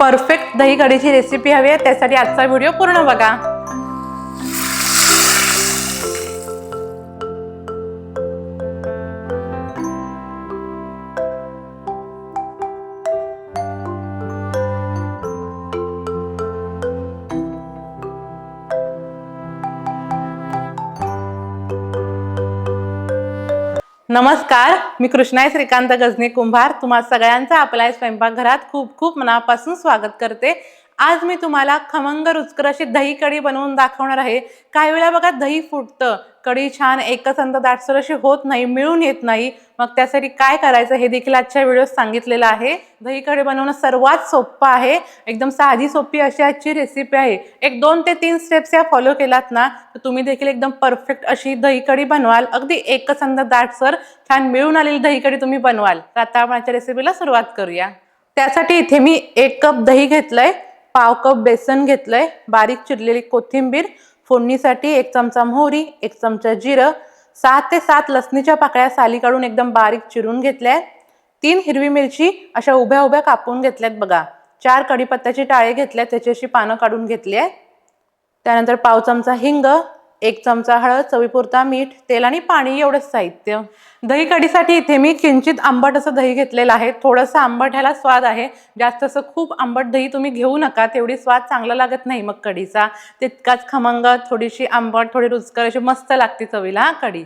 Perfect दही कढीची recipe हवी आहे त्यासाठी आजचा व्हिडिओ पूर्ण बघा. नमस्कार मी कृष्णाई श्रीकांत गजनी कुंभार. तुम्हा सगळ्यांचं आपल्या स्वयंपाकघरात खूप खूप मनापासून स्वागत करते. आज मी तुम्हाला खमंग रुचकर अशी दही कढी बनवून दाखवणार आहे. काही वेळा बघा दही फुटतं. कढी छान एकसंत दाटसर अशी होत नाही मिळून येत नाही. मग त्यासाठी काय करायचं हे देखील आजच्या व्हिडिओत सांगितलेलं आहे. दही कढी बनवणं सर्वात सोपं आहे. एकदम साधी सोपी अशी आजची रेसिपी आहे. एक दोन ते तीन स्टेप्स या फॉलो केलात ना तर तुम्ही देखील एकदम परफेक्ट अशी दही कढी बनवाल. अगदी एकच दाटसर छान मिळून आलेली दही कढी तुम्ही बनवाल. तर आता आपण आजच्या रेसिपीला सुरुवात करूया. त्यासाठी इथे मी एक कप दही घेतलंय. पाव कप बेसन घेतलंय. बारीक चिरलेली कोथिंबीर फोडणीसाठी एक चमचा मोहरी एक चमचा जिरं सात ते सात लसणीच्या पाकळ्या साली काढून एकदम बारीक चिरून घेतल्या तीन हिरवी मिरची अशा उभ्या उभ्या कापून घेतल्यात बघा. चार कढीपत्त्याची टाळे घेतल्यात त्याची अशी पानं काढून घेतली आहे त्यानंतर पाव चमचा हिंग एक चमचा हळद चवीपुरता मीठ तेल आणि पाणी एवढंच साहित्य. दही कढीसाठी इथे मी किंचित आंबट असं दही घेतलेलं आहे. थोडंसं आंबट ह्याला स्वाद आहे. जास्त असं खूप आंबट दही तुम्ही घेऊ नका. तेवढी स्वाद चांगला लागत नाही मग कढीचा. तितकाच खमंग थोडीशी आंबट थोडी रुचकर अशी मस्त लागते चवीला कढी.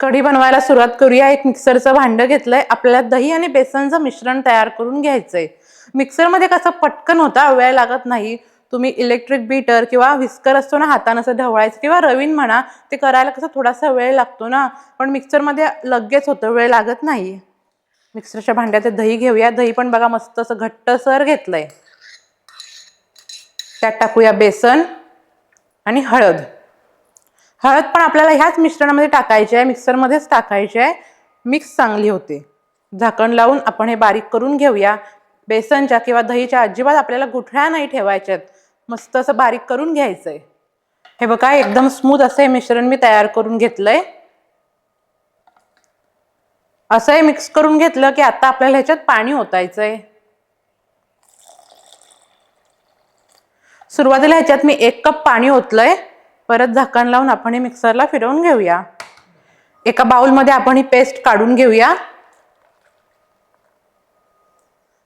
कढी बनवायला सुरुवात करूया. एक मिक्सरचं भांडं घेतलंय. आपल्याला दही आणि बेसनचं मिश्रण तयार करून घ्यायचंय. मिक्सरमध्ये कसं पटकन होता वेळ लागत नाही. तुम्ही इलेक्ट्रिक बीटर किंवा व्हिस्कर असतो ना हातानं असं ढवळायचं. किंवा रवीन म्हणा ते करायला कसं थोडासा वेळ लागतो ना. पण मिक्सरमध्ये लगेच होतं वेळ लागत नाही मिक्सरच्या भांड्यात दही घेऊया. दही पण बघा मस्त असं घट्टसर घेतलंय. त्यात टाकूया बेसन आणि हळद. हळद पण आपल्याला ह्याच मिश्रणामध्ये टाकायची आहे मिक्सरमध्येच टाकायची आहे. मिक्स चांगली होते. झाकण लावून आपण हे बारीक करून घेऊया. बेसनच्या किंवा दहीच्या अजिबात आपल्याला गुठळ्या नाही ठेवायच्यात. मस्त असं बारीक करून घ्यायचंय. हे बघा एकदम स्मूथ असं हे मिश्रण मी तयार करून घेतलंय. असं हे मिक्स करून घेतलं की आता आपल्याला ह्याच्यात पाणी ओतायचं आहे सुरुवातीला ह्याच्यात मी एक कप पाणी ओतलंय. परत झाकण लावून आपण हे मिक्सरला फिरवून घेऊया. एका बाउलमध्ये आपण ही पेस्ट काढून घेऊया.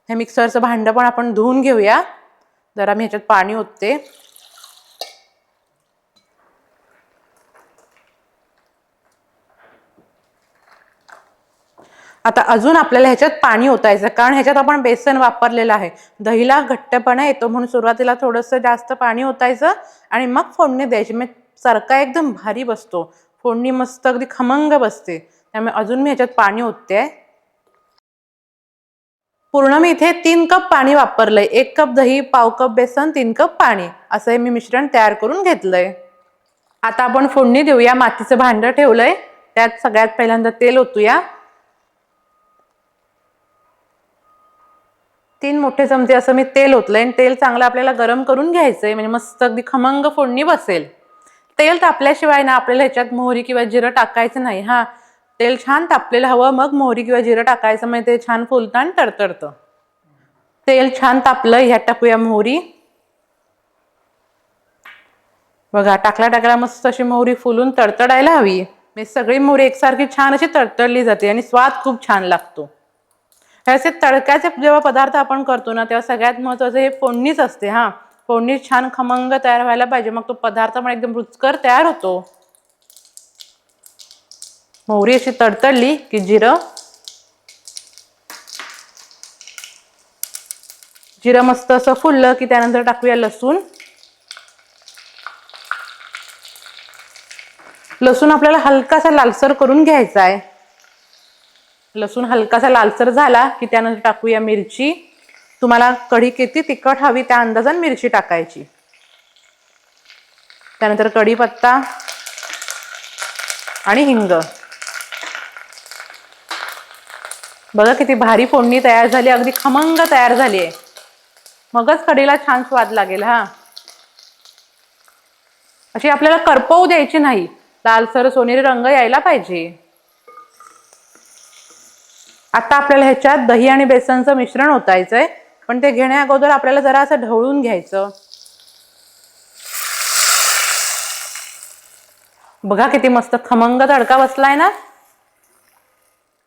हे मिक्सरचं भांडं पण आपण धुवून घेऊया. जरा मी ह्याच्यात पाणी ओतते. आता अजून आपल्याला ह्याच्यात पाणी ओतायचं कारण ह्याच्यात आपण बेसन वापरलेलं आहे. दहीला घट्टपणा येतो म्हणून सुरुवातीला थोडंसं जास्त पाणी ओतायचं आणि मग फोडणी द्यायची. म्हणजे सरका एकदम भारी बसतो. फोडणी मस्त अगदी खमंग बसते. त्यामुळे अजून मी ह्याच्यात पाणी ओतते. पूर्ण मी इथे तीन कप पाणी वापरलंय. एक कप दही पाव कप बेसन तीन कप पाणी. असं हे मी मिश्रण तयार करून घेतलंय. आता आपण फोडणी देऊया. मातीचं भांडं ठेवलंय. त्यात सगळ्यात पहिल्यांदा तेल ओतूया. तीन मोठे चमचे असं मी तेल ओतलंय आणि तेल चांगलं आपल्याला गरम करून घ्यायचंय. म्हणजे मस्त अगदी खमंग फोडणी बसेल. तेल तापल्याशिवाय ना आपल्याला ह्याच्यात मोहरी किंवा जिरं टाकायचं नाही. हा तेल छान तापलेलं हवं मग मोहरी किंवा जिरं टाकायचं म्हणजे ते छान फुलतं आणि तडतडतं. तेल छान तापलं ह्यात टाकूया मोहरी. बघा टाकल्या टाकल्या मस्त अशी मोहरी फुलून तडतडायला हवी. म्हणजे सगळी मोहरी एकसारखी छान अशी तडतडली जाते आणि स्वाद खूप छान लागतो. हे असे तडक्याचे जेव्हा पदार्थ आपण करतो ना तेव्हा सगळ्यात महत्त्वाचं हे फोडणीच असते हा. फोडणी छान खमंग तयार व्हायला पाहिजे मग तो पदार्थ पण एकदम रुचकर तयार होतो. मोहरी अशी तडतडली की जिरं. जिरं मस्त असं फुललं की त्यानंतर टाकूया लसूण. लसूण आपल्याला हलकासा लालसर करून घ्यायचा आहे. लसूण हलकासा लालसर झाला की त्यानंतर टाकूया मिरची. तुम्हाला कढी किती तिखट हवी त्या अंदाजाने मिरची टाकायची. त्यानंतर कढीपत्ता आणि हिंग. बघा किती भारी फोडणी तयार झाली अगदी खमंग तयार झाली आहे. मगच कढीला छान स्वाद लागेल हा. अशी आपल्याला करपवू द्यायची नाही. लालसर सोनेरी रंग यायला पाहिजे. आता आपल्याला ह्याच्यात दही आणि बेसनचं मिश्रण ओतायचंय पण ते घेण्या अगोदर आपल्याला जरा असं ढवळून घ्यायचं. बघा किती मस्त खमंग तडका बसलाय ना?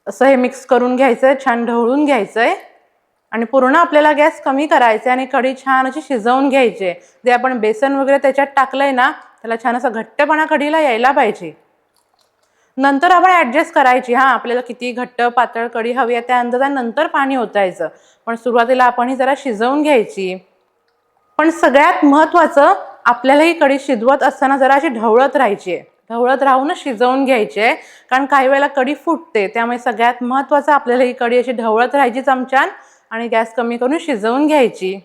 असं हे मिक्स करून घ्यायचं आहे छान ढवळून घ्यायचं आहे आणि पूर्ण आपल्याला गॅस कमी करायचा आणि कढी छान अशी शिजवून घ्यायची. आहे. जे आपण बेसन वगैरे त्याच्यात टाकलंय ना त्याला छान असं घट्टपणा कढीला यायला पाहिजे. नंतर आपण ॲडजस्ट करायची. हां आपल्याला किती घट्ट पातळ कढी हवी आहे त्या अंदाजानंतर पाणी ओतायचं. पण सुरुवातीला आपण ही जरा शिजवून घ्यायची. पण सगळ्यात महत्त्वाचं आपल्याला ही कढी शिजवत असताना जरा अशी ढवळत राहायची आहे. ढवळत राहूनच शिजवून घ्यायची आहे कारण काही वेळेला कढी फुटते. त्यामुळे सगळ्यात महत्त्वाचं आपल्याला ही कडी अशी ढवळत राहायची चमच्यान आणि गॅस कमी करून शिजवून घ्यायची.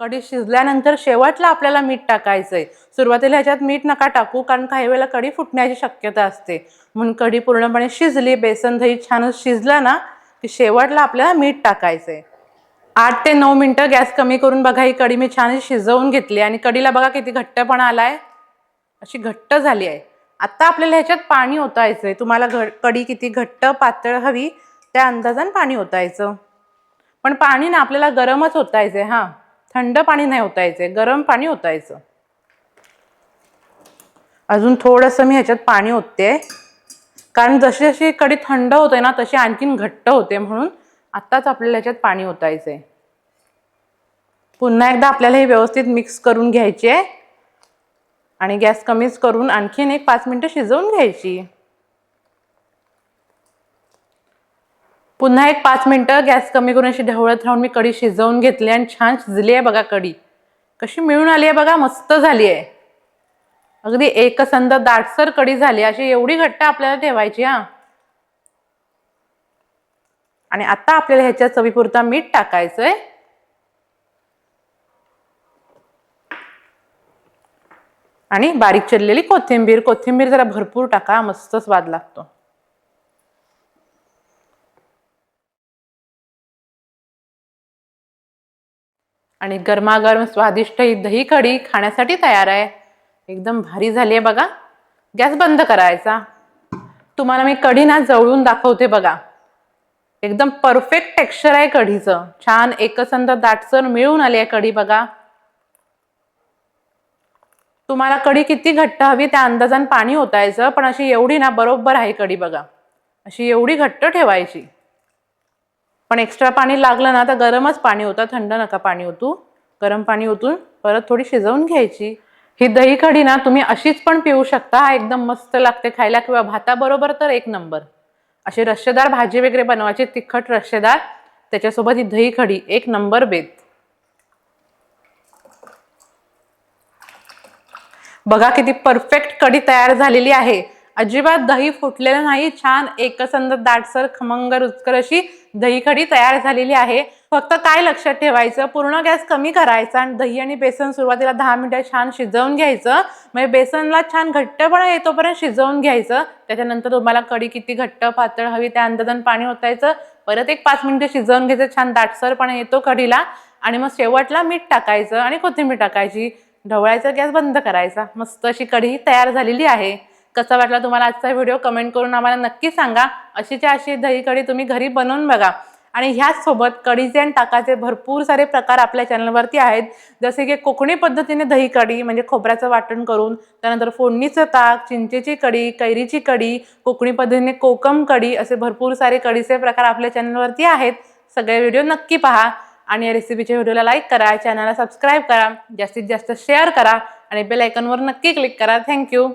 कढी शिजल्यानंतर शेवटला आपल्याला मीठ टाकायचं आहे सुरुवातीला ह्याच्यात मीठ नका टाकू कारण काही वेळेला कढी फुटण्याची शक्यता असते. म्हणून कढी पूर्णपणे शिजली बेसन दही छानच शिजलं ना की शेवटला आपल्याला मीठ टाकायचं आहे आठ ते नऊ मिनटं गॅस कमी करून बघा ही कढी मी छान शिजवून घेतली. आणि कढीला बघा किती घट्टपणा आला आहे अशी घट्ट झाली आहे. आता आपल्याला ह्याच्यात पाणी ओतायचं आहे तुम्हाला घ कडी किती घट्ट पातळ हवी त्या अंदाजान पाणी ओतायचं. पण पाणी ना आपल्याला गरमच ओतायचं आहे हां. थंड पाणी नाही ओतायचं आहे गरम पाणी ओतायचं. अजून थोडंसं मी ह्याच्यात पाणी ओतते. कारण जशी जशी कडी थंड होते ना तशी आणखीन घट्ट होते म्हणून आत्ताच आपल्याला ह्याच्यात पाणी ओतायचं आहे पुन्हा एकदा आपल्याला हे व्यवस्थित मिक्स करून घ्यायचे आहे आणि गॅस कमीच करून आणखीन एक पाच मिनटं शिजवून घ्यायची. पुन्हा एक पाच मिनटं गॅस कमी करून अशी ढवळत राहून मी कढी शिजवून घेतली आणि छान शिजली आहे बघा कढी. कशी मिळून आली आहे बघा मस्त झाली आहे. अगदी एकसंध दाटसर कढी झाली अशी एवढी घट्ट आपल्याला ठेवायची हा. आणि आता आपल्याला ह्याच्या चवीपुरता मीठ टाकायचंय. आणि बारीक चिरलेली कोथिंबीर. कोथिंबीर जरा भरपूर टाका मस्त स्वाद लागतो. आणि गरमागरम स्वादिष्ट ही दही कढी खाण्यासाठी तयार आहे. एकदम भारी झाली आहे बघा. गॅस बंद करायचा. तुम्हाला मी कढी ना जवळून दाखवते बघा. एकदम परफेक्ट टेक्स्चर आहे कढीचं. छान एकसंध दाटसर मिळून आली आहे कढी बघा. तुम्हाला कढी किती घट्ट हवी त्या अंदाजान पाणी ओतायचं पण अशी एवढी ना बरोबर आहे कढी बघा. अशी एवढी घट्ट ठेवायची. पण एक्स्ट्रा पाणी लागलं ना तर गरमच पाणी होतं थंड नका पाणी ओतू. गरम पाणी ओतून परत थोडी शिजवून घ्यायची. ही दही कढी ना तुम्ही अशीच पण पिऊ शकता. एकदम मस्त लागते खायला किंवा भाताबरोबर तर एक नंबर. अशी रश्शेदार भाजी वगैरे बनवायची तिखट रश्शेदार. त्याच्यासोबत ही दही कढी एक नंबर बेत. बघा किती परफेक्ट कढी तयार झालेली आहे. अजिबात दही फुटलेलं नाही छान एकसंध दाटसर खमंग रुचकर अशी दही कढी तयार झालेली आहे. फक्त काय लक्षात ठेवायचं पूर्ण गॅस कमी करायचा आणि दही आणि बेसन सुरुवातीला दहा मिनिटं छान शिजवून घ्यायचं. म्हणजे बेसनला छान घट्टपणा येतोपर्यंत शिजवून घ्यायचं. त्याच्यानंतर तुम्हाला कढी किती घट्ट पातळ हवी त्या अंदाजाने पाणी ओतायचं. परत एक पाच मिनिटं शिजवून घ्यायचं छान दाटसरपणा येतो कढीला. आणि मग शेवटला मीठ टाकायचं आणि कोथिंबीर टाकायची. ढवळायचा गॅस बंद करायचा. मस्त अशी कढी तयार झालेली आहे. कसा वाटला तुम्हाला आजचा व्हिडिओ? कमेंट करून आम्हाला नक्की सांगा. अशीच्या अशी दही कढी तुम्ही घरी बनवून बघा. आणि ह्याचसोबत कढीचे आणि टाकाचे भरपूर सारे प्रकार आपल्या चॅनलवरती आहेत. जसे की कोकणी पद्धतीने दही कढी म्हणजे खोबऱ्याचं वाटण करून त्यानंतर फोडणीचं ताक चिंचेची कढी कैरीची कढी कोकणी पद्धतीने कोकम कढी असे भरपूर सारे कढीचे प्रकार आपल्या चॅनलवरती आहेत. सगळे व्हिडिओ नक्की पहा. आणि या रेसिपीच्या व्हिडिओला लाईक करा चॅनलला सबस्क्राईब करा जास्तीत जास्त शेअर करा आणि बेल आयकॉनवर नक्की क्लिक करा. थँक्यू